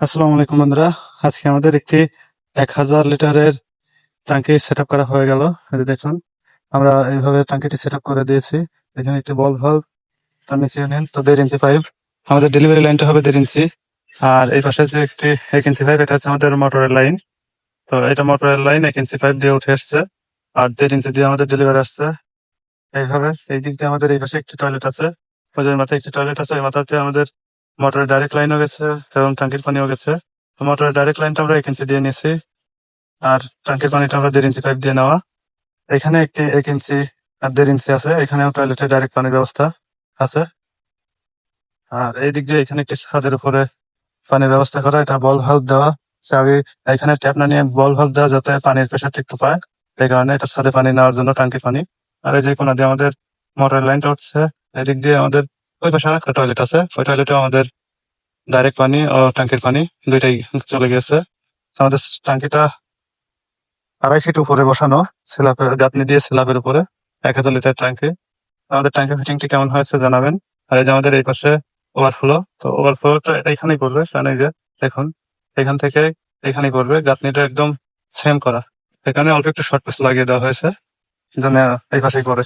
আসসালামু আলাইকুম বন্ধুরা। আজকে আমাদের একটি এক হাজার লিটারের ট্যাঙ্কি সেট করা হয়ে গেল। এই দেখুন, আমরা এইভাবে ট্যাঙ্কিটি সেট করে দিয়েছি। এখানে একটি বল ভাল্ব তার নিচে নেন তো দেড় ইঞ্চি পাইপ আমাদের ডেলিভারি লাইনটা হবে দেড় ইঞ্চি। আর এই পাশে যে একটি এক ইঞ্চি পাইপ এটা হচ্ছে আমাদের মোটরের লাইন তো এটা মোটরের লাইন এক ইঞ্চি পাইপ দিয়ে উঠে আসছে। আর দেড় ইঞ্চি দিয়ে আমাদের ডেলিভারি আসছে। এইভাবে এই দিক দিয়ে আমাদের এই পাশে একটি টয়লেট আছে। ওই মাথায় একটি টয়লেট আছে, ওই মাথাতে আমাদের মোটরের ডাইরেক্ট লাইনও গেছে, এবং ট্যাঙ্কির পানিও গেছে। মোটরের ডাইরেক্ট লাইনটা আমরা এক ইঞ্চি দিয়ে নিয়েছি, আর ট্যাঙ্কির পানিটা আমরা দেড় ইঞ্চি পাইপ দিয়ে নেওয়া। এখানে একটি এক ইঞ্চি আর দেড় ইঞ্চি আছে, এখানেও টয়লেটের ডাইরেক্ট পানির ব্যবস্থা আছে। আর এই দিক দিয়ে এখানে একটি ছাদের উপরে পানির ব্যবস্থা করা, এটা বল ভাল্ব দেওয়া। চাবি এখানে ট্যাপ না নিয়ে বল ভাল্ব দেওয়া যাতে পানির প্রেশারটা একটু পায়, এই কারণে এটা ছাদে পানি নেওয়ার জন্য ট্যাঙ্কির পানি। আর এই যে কোনো দিয়ে আমাদের মোটরের লাইনটা উঠছে এদিক দিয়ে আমাদের ওই পাশে একটা টয়লেট আছে। ওই টয়লেটে আমাদের ডাইরেক্ট পানি ও ট্যাঙ্কির পানি দুইটাই চলে গেছে। আমাদের ট্যাঙ্কিটা আড়াই ফিট উপরে বসানো স্ল্যাপের গাঁথনি দিয়ে স্ল্যাপের উপরে, এক হাজার লিটার ট্যাঙ্কি। আমাদের ট্যাঙ্কি ফিটিংটি কেমন হয়েছে জানাবেন। আর এই যে আমাদের এই পাশে ওভারফ্লো তো ওভারফ্লোটা এইখানেই পড়বে এই যে দেখুন, এখান থেকে এখানেই পড়বে। গাঁথনিটা একদম সেম করা। এখানে অল্প একটু শর্ট পিস লাগিয়ে দেওয়া হয়েছে, যেন এই পাশেই পড়ে।